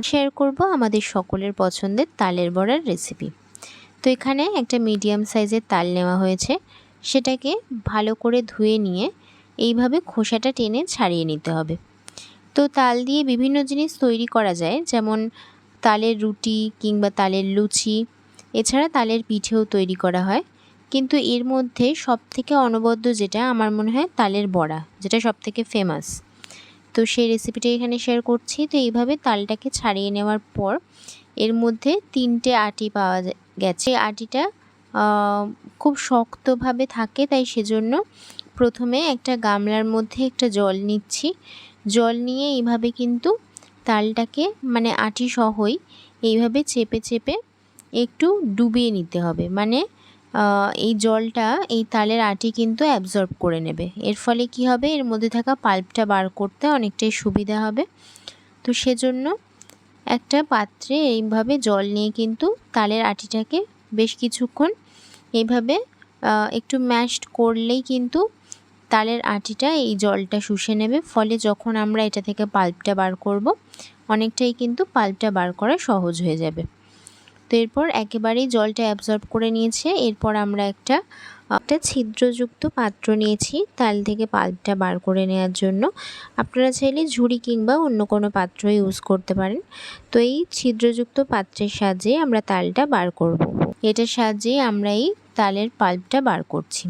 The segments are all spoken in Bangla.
আজ শেয়ার করব আমাদের সকলের পছন্দের তালের বড়ার রেসিপি তো এখানে একটা মিডিয়াম সাইজের তাল নেওয়া হয়েছে। সেটাকে ভালো করে ধুয়ে নিয়ে এইভাবে খোসাটা টেনে ছাড়িয়ে নিতে হবে। তো তাল দিয়ে বিভিন্ন জিনিস তৈরি করা যায়, যেমন তালের রুটি কিংবা তালের লুচি। এছাড়া তালের পিঠেও তৈরি করা হয়। কিন্তু এর মধ্যে সবথেকে অনবদ্য যেটা আমার মনে হয় তালের বড়া, যেটা সবথেকে ফেমাস তো সেই রেসিপিটা এখানে শেয়ার করছি। তো এইভাবে তালটাকে ছাড়িয়ে নেওয়ার পর এর মধ্যে তিনটে আটি পাওয়া গেছে। আটিটা খুব শক্তভাবে থাকে, তাই সেজন্য প্রথমে একটা গামলার মধ্যে একটা জল নিচ্ছি। জল নিয়ে এইভাবে কিন্তু তালটাকে মানে আটি সহই এইভাবে চেপে চেপে একটু ডুবিয়ে নিতে হবে। মানে এই জলটা এই তালের আটি কিন্তু অ্যাবজর্ব করে নেবে। এর ফলে কি হবে? এর মধ্যে থাকা পাল্পটা বার করতে অনেকটাই সুবিধা হবে। তো সেজন্য একটা পাত্রে এইভাবে জল নিয়ে কিন্তু তালের আটিটাকে বেশ কিছুক্ষণ এইভাবে একটু ম্যাশড করলেই কিন্তু তালের আটিটা এই জলটা শুষে নেবে। ফলে যখন আমরা এটা থেকে পাল্পটা বার করব, অনেকটাই কিন্তু পাল্পটা বার করা সহজ হয়ে যাবে। তো এরপর একেবারেই জলটা অ্যাবজর্ব করে নিয়েছে। এরপর আমরা একটা একটা ছিদ্রযুক্ত পাত্র নিয়েছি তাল থেকে পাল্পটা বার করে নেওয়ার জন্য। আপনারা চাইলে ঝুড়ি কিংবা অন্য কোনো পাত্র ইউজ করতে পারেন। তো এই ছিদ্রযুক্ত পাত্রের সাহায্যে আমরা তালটা বার করব। এটার সাহায্যে আমরা এই তালের পাল্পটা বার করছি।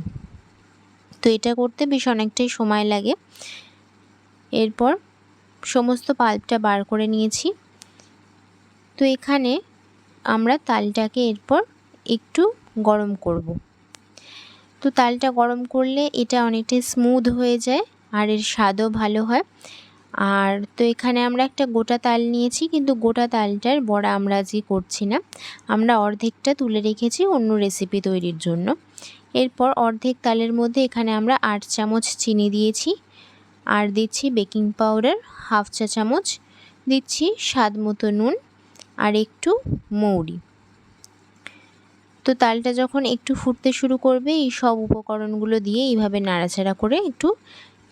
তো এটা করতে বেশ অনেকটাই সময় লাগে। এরপর সমস্ত পাল্পটা বার করে নিয়েছি। তো এখানে আমরা তালটাকে এরপর একটু গরম করব। তো তালটা গরম করলে এটা অনেকটাই স্মুথ হয়ে যায় আর এর স্বাদও ভালো হয়। আর তো এখানে আমরা একটা গোটা তাল নিয়েছি, কিন্তু গোটা তালটার বড়া আমরা আজকে করছি না। আমরা অর্ধেকটা তুলে রেখেছি অন্য রেসিপি তৈরির জন্য। এরপর অর্ধেক তালের মধ্যে এখানে আমরা আট চামচ চিনি দিয়েছি। আর দিচ্ছি বেকিং পাউডার হাফ চা চামচ। দিচ্ছি স্বাদ মতো নুন। আর একটু মৌরি। তো তালটা যখন একটু ফুটতে শুরু করবে, এই সব উপকরণগুলো দিয়ে এইভাবে নাড়াচাড়া করে একটু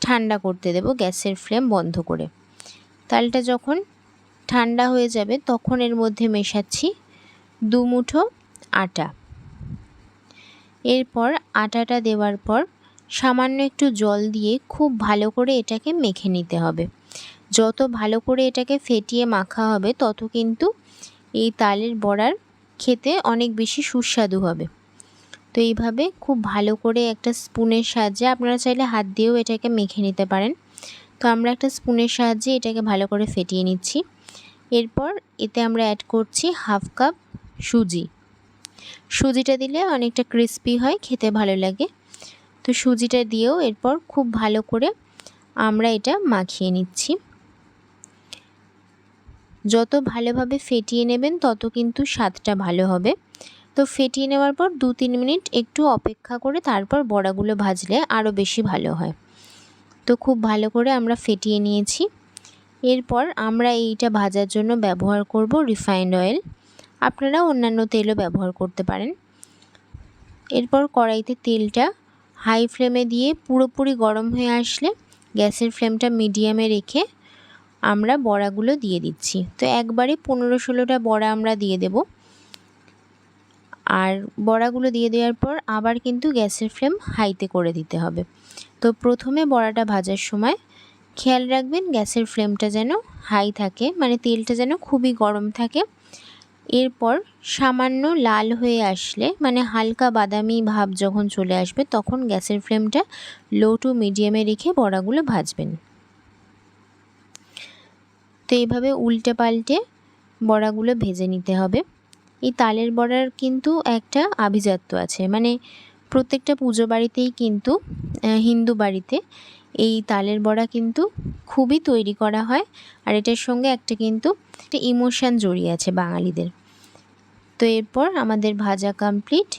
ঠান্ডা করতে দেব গ্যাসের ফ্লেম বন্ধ করে। তালটা যখন ঠান্ডা হয়ে যাবে, তখন এর মধ্যে মেশাচ্ছি দু মুঠো আটা। এরপর আটাটা দেওয়ার পর সামান্য একটু জল দিয়ে খুব ভালো করে এটাকে মেখে নিতে হবে। যত ভালো করে এটাকে ফেটিয়ে মাখা হবে, তত কিন্তু এই তালের বড়ার খেতে অনেক বেশি সুস্বাদু হবে। তো এইভাবে খুব ভালো করে একটা স্পুনের সাহায্যে আপনারা চাইলে হাত দিয়েও এটাকে মেখে নিতে পারেন। তো আমরা একটা স্পুনের সাহায্যে এটাকে ভালো করে ফেটিয়ে নিচ্ছি। এরপর এতে আমরা অ্যাড করছি হাফ কাপ সুজি। সুজিটা দিলে অনেকটা ক্রিস্পি হয়, খেতে ভালো লাগে। তো সুজিটা দিয়েও এরপর খুব ভালো করে আমরা এটা মাখিয়ে নিচ্ছি। যত ভালোভাবে ফেটিয়ে নেবেন, তত কিন্তু স্বাদটা ভালো হবে। তো ফেটিয়ে নেওয়ার পর দু তিন মিনিট একটু অপেক্ষা করে তারপর বড়াগুলো ভাজলে আরও বেশি ভালো হয়। তো খুব ভালো করে আমরা ফেটিয়ে নিয়েছি। এরপর আমরা এইটা ভাজার জন্য ব্যবহার করব রিফাইন্ড অয়েল। আপনারা অন্যান্য তেলও ব্যবহার করতে পারেন। এরপর কড়াইতে তেলটা হাই ফ্লেমে দিয়ে পুরোপুরি গরম হয়ে আসলে গ্যাসের ফ্লেমটা মিডিয়ামে রেখে আমরা বড়াগুলো দিয়ে দিচ্ছি। তো একবারে পনেরো ষোলোটা বড়া আমরা দিয়ে দেব। আর বড়াগুলো দিয়ে দেওয়ার পর আবার কিন্তু গ্যাসের ফ্লেম হাইতে করে দিতে হবে। তো প্রথমে বড়াটা ভাজার সময় খেয়াল রাখবেন গ্যাসের ফ্লেমটা যেন হাই থাকে মানে তেলটা যেন খুবই গরম থাকে। এরপর সামান্য লাল হয়ে আসলে মানে হালকা বাদামি ভাব যখন চলে আসবে, তখন গ্যাসের ফ্লেমটা লো টু মিডিয়ামে রেখে বড়াগুলো ভাজবেন। তো এইভাবে উল্টে পাল্টে বড়াগুলো ভেজে নিতে হবে। এই তালের বড়ার কিন্তু একটা আভিজাত্য আছে। মানে প্রত্যেকটা পুজো বাড়িতেই কিন্তু হিন্দু বাড়িতে এই তালের বড়া কিন্তু খুবই তৈরি করা হয়। আর এটার সঙ্গে একটা কিন্তু একটা ইমোশান জড়িয়ে আছে বাঙালিদের। তো এরপর আমাদের ভাজা কমপ্লিট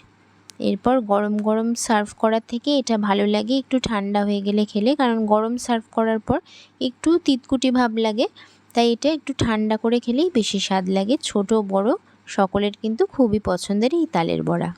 এরপর গরম গরম সার্ভ করার থেকে এটা ভালো লাগে, একটু ঠান্ডা হয়ে গেলে খেলে। কারণ গরম সার্ভ করার পর একটু তিতকুটি ভাব লাগে। তাই এটা একটু ঠান্ডা করে খেলেই বেশি স্বাদ লাগে। ছোট, বড়, সকলের কিন্তু খুবই পছন্দের এই তালের বড়া